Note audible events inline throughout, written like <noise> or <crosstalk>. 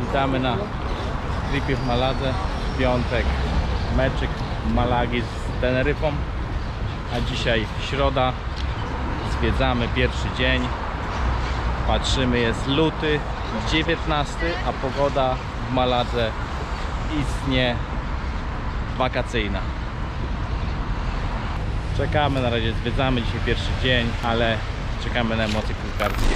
Witamy na tripie w Maladze. W piątek meczyk Malagi z Teneryfą. A dzisiaj środa. Zwiedzamy pierwszy dzień. Patrzymy, jest luty 19, a pogoda w Maladze istnie wakacyjna. Czekamy na razie, zwiedzamy dzisiaj pierwszy dzień, ale czekamy na emocje piłkarskie.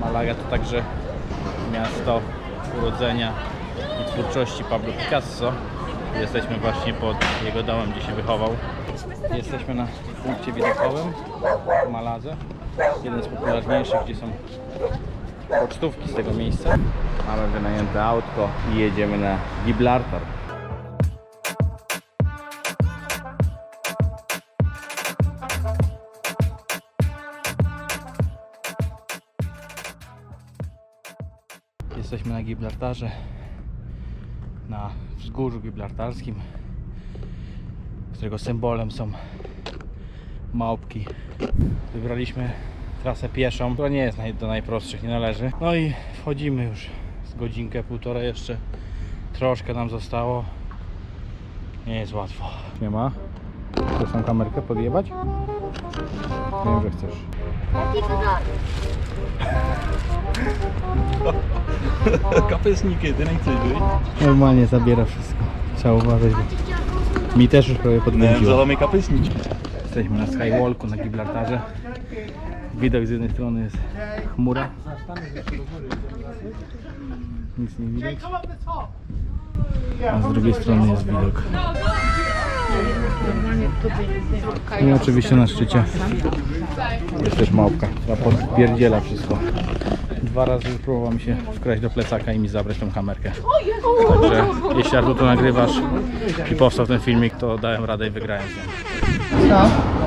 Malaga to także miasto urodzenia i twórczości Pablo Picasso. Jesteśmy właśnie pod jego domem, gdzie się wychował. Jesteśmy na punkcie widokowym w Maladze. Jeden z popularniejszych, gdzie są pocztówki z tego miejsca. Mamy wynajęte autko i jedziemy na Gibraltar. Jesteśmy na Gibraltarze, na wzgórzu gibraltarskim, którego symbolem są małpki. Wybraliśmy trasę pieszą, która nie jest do najprostszych, nie należy. No i wchodzimy już z godzinkę, półtora jeszcze. Troszkę nam zostało. Nie jest łatwo. Nie ma? Chcesz tą kamerkę podjebać? Wiem, że chcesz. <laughs> Kapesniki, ty nie chcesz być? Normalnie zabiera wszystko. Trzeba uważać. bo Mi też już prawie podglądziło. zalamy kapesniczki. Jesteśmy na Skywalku na Gibraltarze. Widok z jednej strony jest chmura. Nic nie widać. A z drugiej strony jest widok. I oczywiście na szczycie jest też małpka, która podpierdziela wszystko. Dwa razy już próbował mi się wkraść do plecaka i mi zabrać tą kamerkę. Także jeśli Artur to nagrywasz i powstał ten filmik, to dałem radę i wygrałem z nią.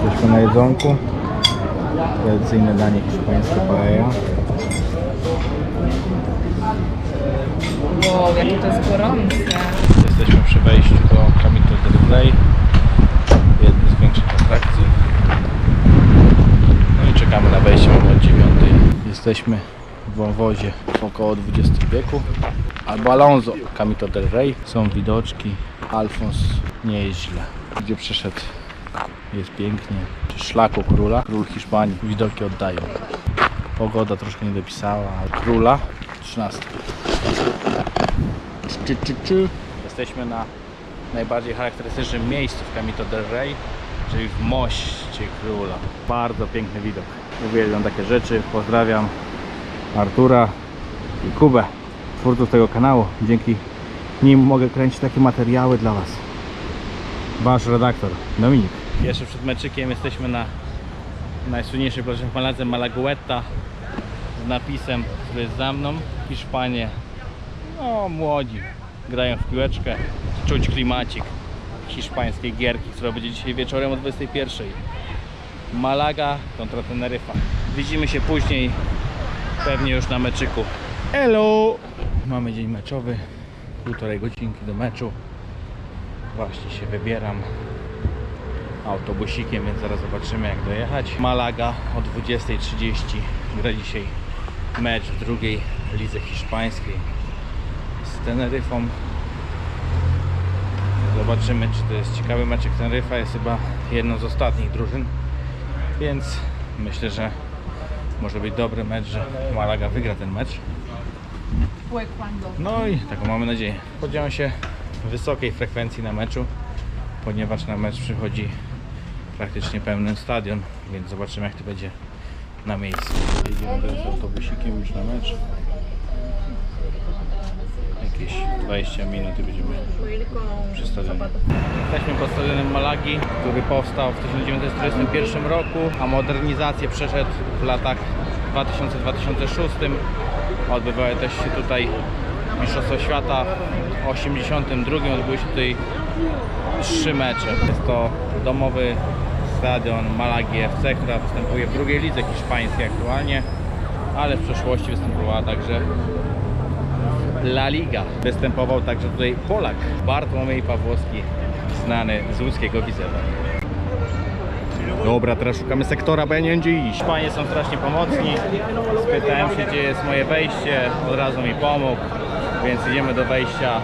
Jesteśmy na jedzonku. Tradycyjne danie hiszpańskie paella. Wow, jakie to jest gorące. Jesteśmy przy wejściu do Camino del Rey. Jednej z większych atrakcji. No i czekamy na wejście mamy od 9. Jesteśmy wąwozie około 20 wieku. Albo Alonso Camino del Rey. Są widoczki. Alfons nie jest źle. Gdzie przyszedł jest pięknie. Szlaku króla. Król Hiszpanii. Widoki oddają. Pogoda troszkę nie dopisała, króla 13. Czy, czy, czy. Jesteśmy na najbardziej charakterystycznym miejscu w Camino del Rey, czyli w moście króla. Bardzo piękny widok. Uwielbiam takie rzeczy. Pozdrawiam Artura i Kubę, twórców tego kanału. Dzięki nim mogę kręcić takie materiały dla Was. Wasz redaktor Dominik. Jeszcze przed meczykiem jesteśmy na najsłynniejszej plaży w Maladze Malagueta z napisem, który jest za mną. Hiszpanie no, młodzi grają w piłeczkę. Czuć klimacik hiszpańskiej gierki, która będzie dzisiaj wieczorem o 21. Malaga kontra Teneryfa. Widzimy się później, pewnie już na meczyku. Hello! Mamy dzień meczowy, półtorej godzinki do meczu. Właśnie się wybieram autobusikiem, więc zaraz zobaczymy jak dojechać. Malaga o 20.30 gra dzisiaj mecz w drugiej lidze hiszpańskiej z Teneryfą. Zobaczymy, czy to jest ciekawy meczek. Teneryfa jest chyba jedną z ostatnich drużyn, więc myślę, że może być dobry mecz, że Malaga wygra ten mecz. No i taką mamy nadzieję. Spodziewam się wysokiej frekwencji na meczu, ponieważ na mecz przychodzi praktycznie pełny stadion, więc zobaczymy jak to będzie na miejscu. Jedziemy teraz autobusikiem już na mecz. Jakieś 20 minut i będziemy przy. Jesteśmy pod stadionem Malagi, który powstał w 1941 roku, a modernizację przeszedł w latach 2000-2006. Odbywały też się tutaj Mistrzostwa Świata. W 1982 odbyły się tutaj trzy mecze. Jest to domowy stadion Malagi FC, która występuje w drugiej lidze hiszpańskiej aktualnie, ale w przeszłości występowała także La Liga. Występował także tutaj Polak, Bartłomiej Pawłowski, znany z łódzkiego Widzewa. Dobra, teraz szukamy sektora, bo ja nie wiem gdzie iść. Panie są strasznie pomocni. Spytałem się, gdzie jest moje wejście. Od razu mi pomógł, więc idziemy do wejścia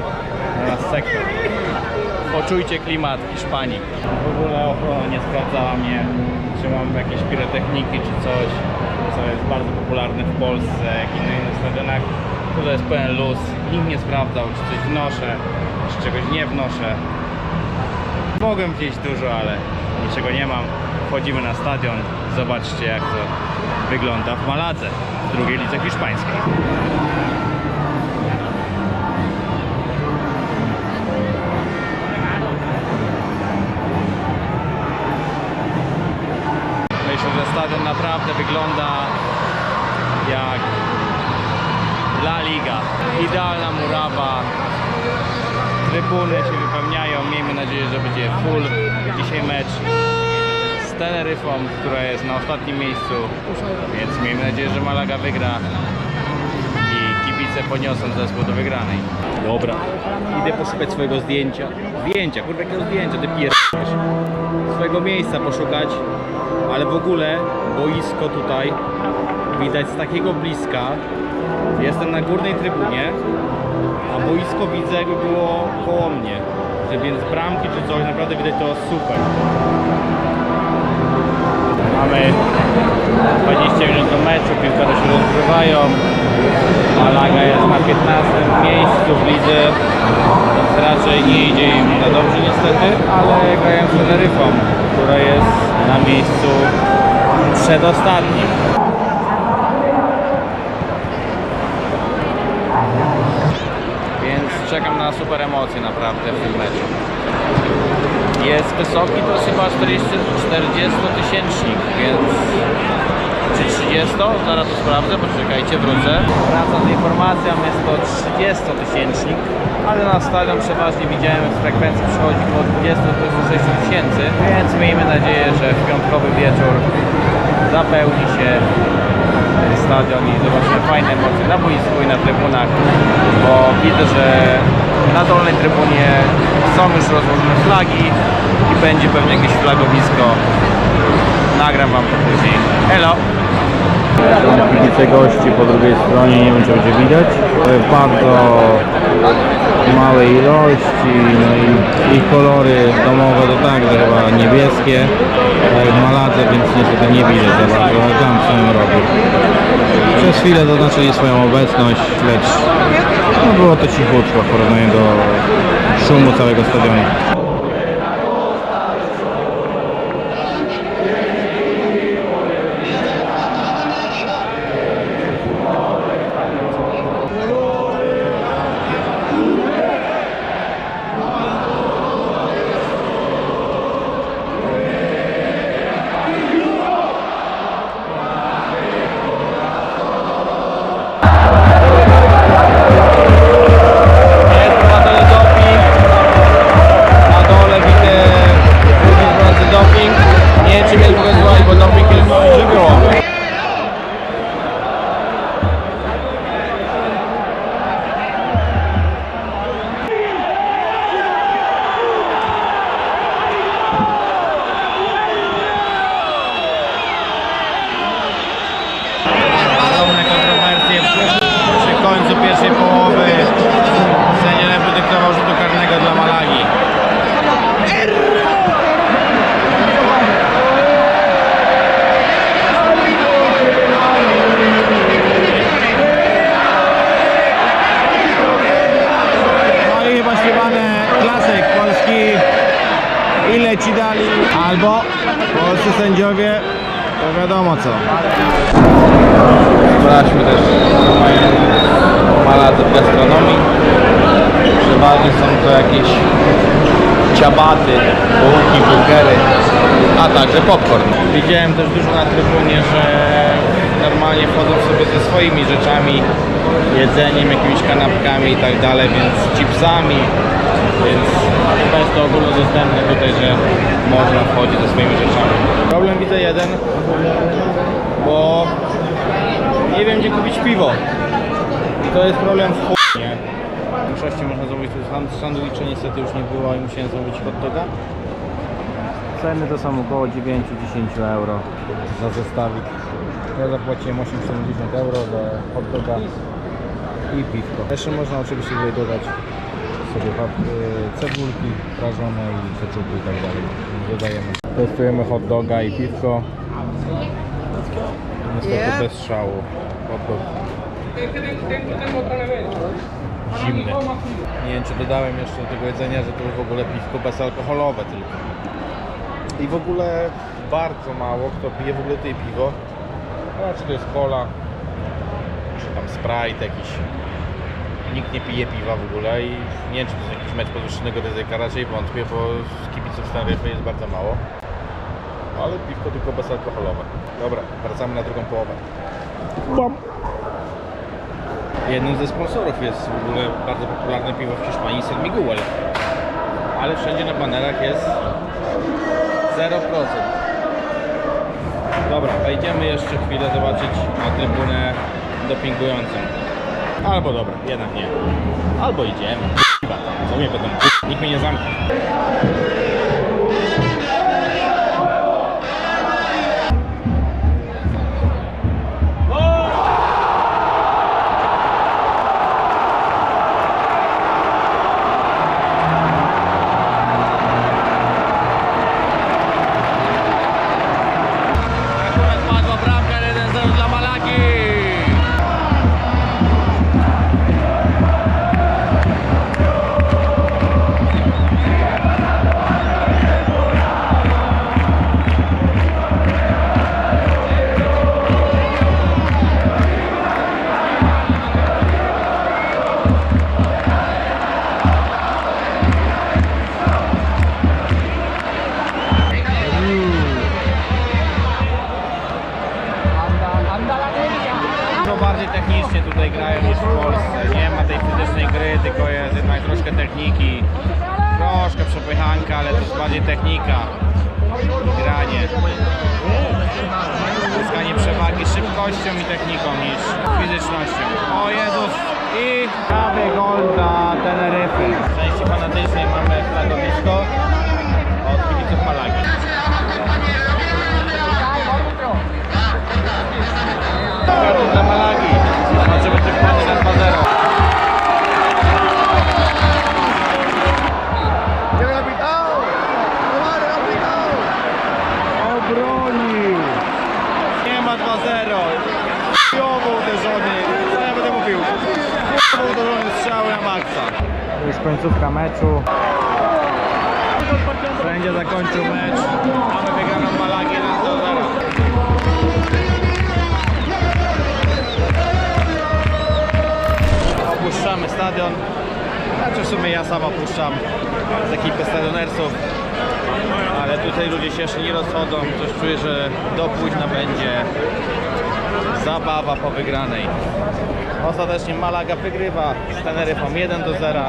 na nasz sektor. Poczujcie klimat Hiszpanii. W ogóle ochrona nie sprawdzała mnie, czy mam jakieś pirotechniki czy coś, co jest bardzo popularne w Polsce, jak i na innych stadionach. Tutaj jest pełen luz. Nikt nie sprawdzał, czy coś wnoszę, czy czegoś nie wnoszę. Mogłem wziąć dużo, ale niczego nie mam. Wchodzimy na stadion. Zobaczcie jak to wygląda w Maladze, w drugiej lidze hiszpańskiej. Myślę, że stadion naprawdę wygląda jak La Liga. Idealna murawa, trybuny się wypełniają. Miejmy nadzieję, że będzie full. Dzisiaj mecz z Teneryfą, która jest na ostatnim miejscu, więc miejmy nadzieję, że Malaga wygra i kibice poniosą zespół do wygranej. Dobra, idę poszukać swojego zdjęcia. Zdjęcia, kurde jakiego zdjęcia, ty pierdolisz. Swojego miejsca poszukać, ale w ogóle boisko tutaj widać z takiego bliska. Jestem na górnej trybunie, a boisko widzę jakby było koło mnie. Więc bramki czy coś, naprawdę widać to super. Mamy 20 minut do meczu, piłkarze się rozgrywają. Malaga jest na 15 miejscu w lidze, więc raczej nie idzie im za dobrze niestety, ale grają z Teneryfą, która jest na miejscu przedostatnim. Więc czekam na super emocje naprawdę w tym meczu. Jest wysoki, to jest chyba 40 40-tysięcznik, więc czy 30? Zaraz to sprawdzę, poczekajcie, wrócę. Wracam z informacją, jest to 30-tysięcznik, ale na stadion przeważnie widziałem w frekwencji przychodzi około 20-26 tysięcy, więc miejmy nadzieję, że w piątkowy wieczór zapełni się stadion i zobaczymy fajne emocje na boisku i na trybunach, bo widzę, że na dolnej trybunie są już rozłożone flagi i będzie pewnie jakieś flagowisko. Nagram wam to później. Hello! Kibice gości po drugiej stronie, nie wiem czy będzie widać. W bardzo małej ilości, no i ich kolory domowe to także chyba niebieskie, w Maladze, więc niestety nie widać za bardzo, ale tam co im robi. Przez chwilę zaznaczyli swoją obecność, lecz no było to cichutko w porównaniu do szumu całego stadionu. Wiadomo co. Sprawdźmy też maladze w gastronomii. Przeważnie są to jakieś ciabaty, bułki, burgery, a także popcorn. Widziałem też dużo na trybunie, że normalnie wchodzą sobie ze swoimi rzeczami, jedzeniem, jakimiś kanapkami i tak dalej, więc chipsami, więc chyba jest to ogólnodostępne tutaj, że można wchodzić ze swoimi rzeczami. Problem widzę jeden, bo nie wiem gdzie kupić piwo. I to jest problem w chuj, nie? W większości można sand- sandwicze, niestety już nie było i musiałem zamówić hot doga. Ceny to są około 9-10 euro za zestawik. Ja zapłaciłem 8,70 euro za hot doga i piwko. Jeszcze można oczywiście tutaj dodać sobie y, cebulki prażone i keczupy i tak dalej. Dodajemy. Testujemy hot doga i piwko. Niestety Yeah. bez szału. Hot dog zimny. Nie wiem, czy dodałem jeszcze do tego jedzenia, że to jest w ogóle piwko bezalkoholowe tylko. I w ogóle bardzo mało kto pije w ogóle tutaj piwo. No, czy to jest cola, czy tam Sprite jakiś. Nikt nie pije piwa w ogóle i nie wiem, czy to jest jakiś mecz podwyższonego ryzyka, raczej wątpię, bo z kibiców Staryfy jest bardzo mało. Ale piwko tylko bezalkoholowe. Dobra, wracamy na drugą połowę. Jednym ze sponsorów jest w ogóle bardzo popularne piwo w Hiszpanii, San Miguel. Ale wszędzie na banerach jest 0%. Dobra, wejdziemy jeszcze chwilę zobaczyć na trybunę dopingującą. Albo dobra, jednak nie. Albo idziemy. Co mnie będą Nikt mnie nie zamknie. Przepychanka, ale to jest bardziej technika. Granie. Zyskanie przewagi szybkością i techniką niż fizycznością. O Jezus! I prawy gol dla Teneryfy. W części fanatycznej mamy flagowisko od kibiców Malagi. Dla Malagi. Zobaczymy, czy na 2-0. Końcówka meczu. Sędzia zakończył mecz. Mamy wygraną Malagię 1-0. opuszczamy stadion. Znaczy w sumie ja sam opuszczam z ekipy stadionersów. Ale tutaj ludzie się jeszcze nie rozchodzą. Coś czuję, że do późna będzie zabawa po wygranej. Ostatecznie Malaga wygrywa z Teneryfą 1 do 0.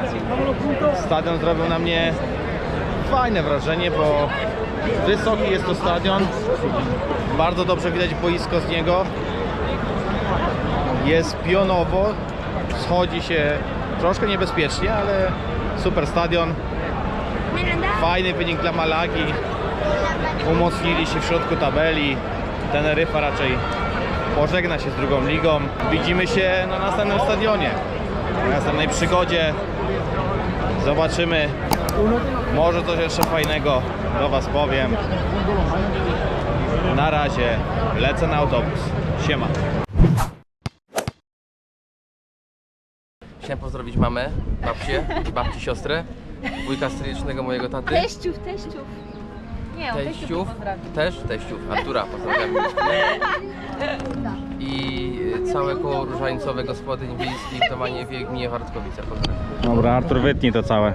Stadion zrobił na mnie fajne wrażenie, bo wysoki jest to stadion. Bardzo dobrze widać boisko z niego. Jest pionowo, schodzi się troszkę niebezpiecznie, ale super stadion. Fajny wynik dla Malagi. Umocnili się w środku tabeli. Teneryfa raczej pożegna się z drugą ligą. Widzimy się na następnym stadionie. Na następnej przygodzie. Zobaczymy. Może coś jeszcze fajnego do Was powiem. Na razie lecę na autobus. Siema. Chciałem pozdrowić mamę, babcię, babci siostrę, wujka stryjecznego mojego taty, Teściów, teściów. Nie, on teściów też teściów, Artura pozdrawiam. I całe koło różańcowe gospodyń wiejskich w Domaniewie, gminie Wartkowice. Pozdrawiam. Dobra, Artur, wytnij to całe.